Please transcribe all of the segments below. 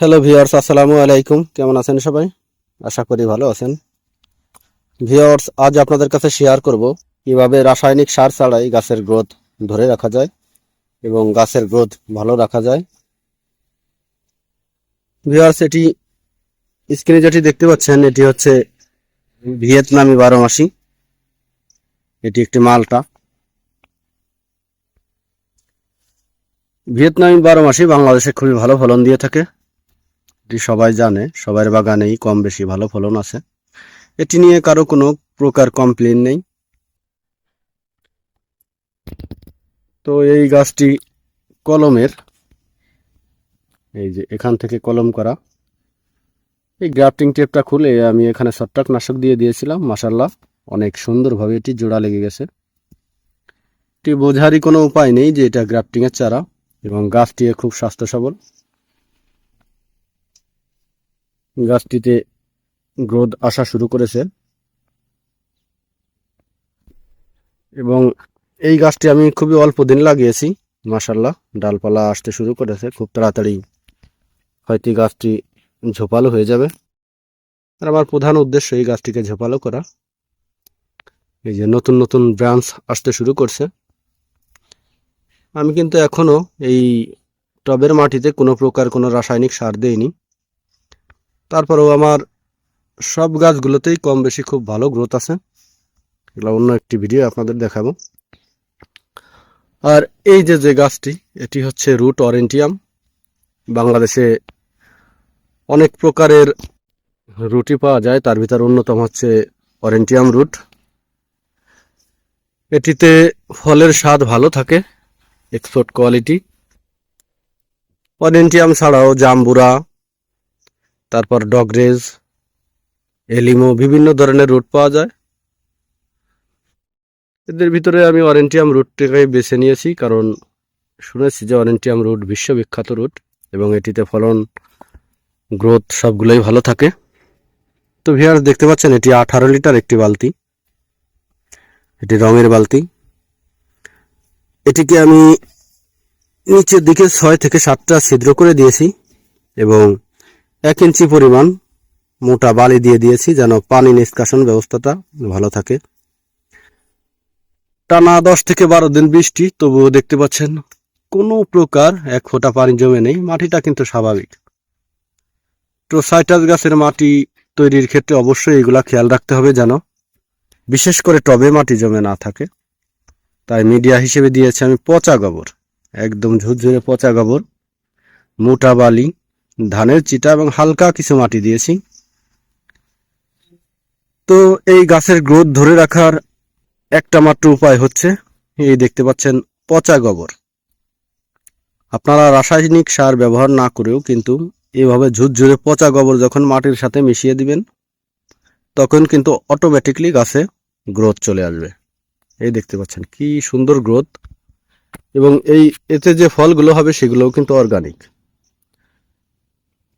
Hello viewers আসসালামু আলাইকুম। কেমন আছেন সবাই? আশা করি ভালো আছেন। ভিওর্স আজ আপনাদের কাছে শেয়ার করব কীভাবে রাসায়নিক সার ছাড়াই গাছের গ্রোথ ধরে রাখা যায় এবং গাছের গ্রোথ ভালো রাখা যায়। ভিওর্স এটি স্ক্রিনে যেটি দেখতে পাচ্ছেন, এটি হচ্ছে ভিয়েতনামি বারো মাসি এটি একটি মালটা। ভিয়েতনামি বারো মাসি বাংলাদেশে খুবই ভালো ফলন দিয়ে থাকে। এটি সবাই জানে, সবার বাগানেই কম বেশি ভালো ফলন আছে। এটি নিয়ে কারও কোনো প্রকার কমপ্লেন নেই। তো এই গাছটি কলমের, এই যে এখান থেকে কলম করা। এই গ্রাফটিং টেপটা খুলে আমি এখানে ছত্রাক নাশক দিয়ে দিয়েছিলাম মাসাল্লাহ অনেক সুন্দরভাবে এটি জোড়া লেগে গেছে। এটি বোঝারই কোনো উপায় নেই যে এটা গ্রাফটিংয়ের চারা এবং গাছটি খুব স্বাস্থ্য সবল গাছটিতে গ্রোথ আসা শুরু করেছে। এবং এই গাছটি আমি খুবই অল্প দিন লাগিয়েছি মাসাল্লাহ ডালপালা আসতে শুরু করেছে, খুব তাড়াতাড়ি হয়তো গাছটি ঝোপালো হয়ে যাবে। আর আমার প্রধান উদ্দেশ্য এই গাছটিকে ঝোপালো করা। এই যে নতুন নতুন ব্রাঞ্চ আসতে শুরু করছে। আমি কিন্তু এখনও এই টবের মাটিতে কোনো প্রকার কোনো রাসায়নিক সার দেইনি। তারপরেও আমার সব গাছগুলোতেই কম বেশি খুব ভালো গ্রোথ আছে। এগুলো অন্য একটি ভিডিও আপনাদের দেখাবো। আর এই যে যে গাছটি, এটি হচ্ছে রুট অরেন্টিয়াম বাংলাদেশে অনেক প্রকারের রুটি পাওয়া যায়। তার ভিতর অন্যতম হচ্ছে অরেন্টিয়াম রুট এটিতে ফলের স্বাদ ভালো থাকে এক্সপোর্ট কোয়ালিটি অরেন্টিয়াম ছাড়াও জাম্বুরা তারপর ডগরেজ এলিমো, বিভিন্ন ধরনের রুট পাওয়া যায়। এদের ভিতরে আমি অরেন্টিয়াম রুটটাকে বেছে নিয়েছি, কারণ শুনেছি যে অরেন্টিয়াম রুট বিশ্ববিখ্যাত রুট এবং এটিতে ফলন, গ্রোথ সবগুলোই ভালো থাকে। তো ভিয়ার দেখতে পাচ্ছেন, এটি আঠারো লিটার একটি বালতি। এটি রঙের বালতি। এটিকে আমি নিচের দিকে ছয় থেকে সাতটা ছিদ্র করে দিয়েছি এবং এক ইঞ্চি পরিমাণ মোটা বালি দিয়ে দিয়েছি যেন পানি নিষ্কাশন ব্যবস্থাটা ভালো থাকে। টানা দশ থেকে বারো দিন বৃষ্টি, তবুও দেখতে পাচ্ছেন কোনো প্রকার এক ফোঁটা পানি জমে নেই, মাটিটা কিন্তু স্বাভাবিক। তো সাইটাস গাছের মাটি তৈরির ক্ষেত্রে অবশ্যই এগুলা খেয়াল রাখতে হবে যেন বিশেষ করে টবে মাটি জমে না থাকে। তাই মিডিয়া হিসেবে দিয়েছি আমি পচা গোবর, একদম ঝুরঝুরে পচা গোবর, মোটা বালি ধানের চিটা এবং হালকা কিছু মাটি দিয়েছি। তো এই গাছের গ্রোথ ধরে রাখার একটা মাত্র উপায় হচ্ছে, এই দেখতে পাচ্ছেন পচা গোবর। আপনারা রাসায়নিক সার ব্যবহার না করেও কিন্তু এভাবে ঝুরঝুরে পচা গোবর যখন মাটির সাথে মিশিয়ে দিবেন, তখন কিন্তু অটোমেটিকলি গাছে গ্রোথ চলে আসবে। এই দেখতে পাচ্ছেন কি সুন্দর গ্রোথ এবং এই এতে যে ফলগুলো হবে সেগুলোও কিন্তু অর্গানিক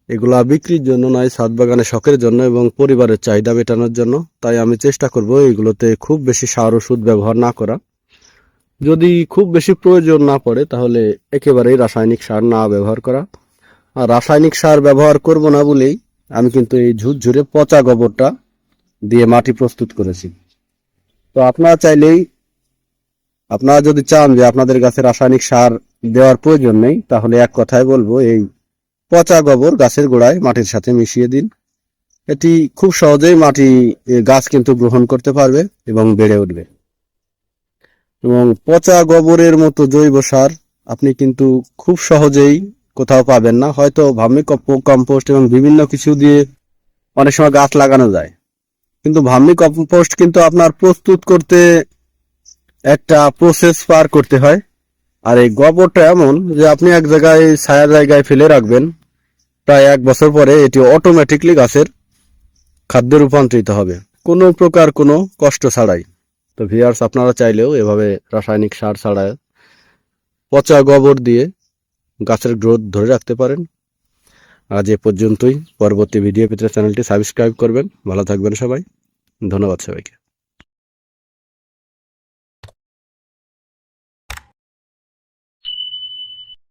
এগুলা বিক্রির জন্য নয়, ছাদ বাগানে শখের জন্য এবং পরিবারের চাহিদা মেটানোর জন্য। তাই আমি চেষ্টা করব এগুলোতে খুব বেশি সার ওষুধ ব্যবহার না করা। যদি খুব বেশি প্রয়োজন না পড়ে, তাহলে একেবারেই রাসায়নিক সার না ব্যবহার করা। আর রাসায়নিক সার ব্যবহার করব না বলেই আমি কিন্তু এই ঝুরঝুরে পচা গোবরটা দিয়ে মাটি প্রস্তুত করেছি। তো আপনারা চাইলেই, আপনারা যদি চান যে আপনাদের গাছে রাসায়নিক সার দেওয়ার প্রয়োজন নেই, তাহলে এক কথায় বলব, এই পচা গোবর গাছের গোড়ায় মাটির সাথে মিশিয়ে দিন। এটি খুব সহজেই মাটি গাছ কিন্তু গ্রহণ করতে পারবে এবং বেড়ে উঠবে। এবং পচা গোবরের মতো জৈব সার আপনি কিন্তু খুব সহজেই কোথাও পাবেন না। হয়তো ভার্মি কম্পোস্ট এবং বিভিন্ন কিছু দিয়ে অনেক সময় গাছ লাগানো যায়। কিন্তু ভার্মি কম্পোস্ট কিন্তু আপনার প্রস্তুত করতে একটা প্রসেস পার করতে হয়। আর এই গোবরটা এমন যে আপনি এক জায়গায় ছায়া জায়গায় ফেলে রাখবেন প্রায় এক বছর পরে এটি অটোমেটিকলি গাছের খাদ্যে রূপান্তরিত হবে। কোনো প্রকার কোনো কষ্ট ছাড়াই। তো ভিয়ার্স আপনারা চাইলেও এভাবে রাসায়নিক সার ছাড়াই পচা গোবর দিয়ে গাছের গ্রোথ ধরে রাখতে পারেন। আজ এ পর্যন্তই। পরবর্তী ভিডিও পেতে চ্যানেলটি সাবস্ক্রাইব করবেন। ভালো থাকবেন সবাই। ধন্যবাদ সবাইকে।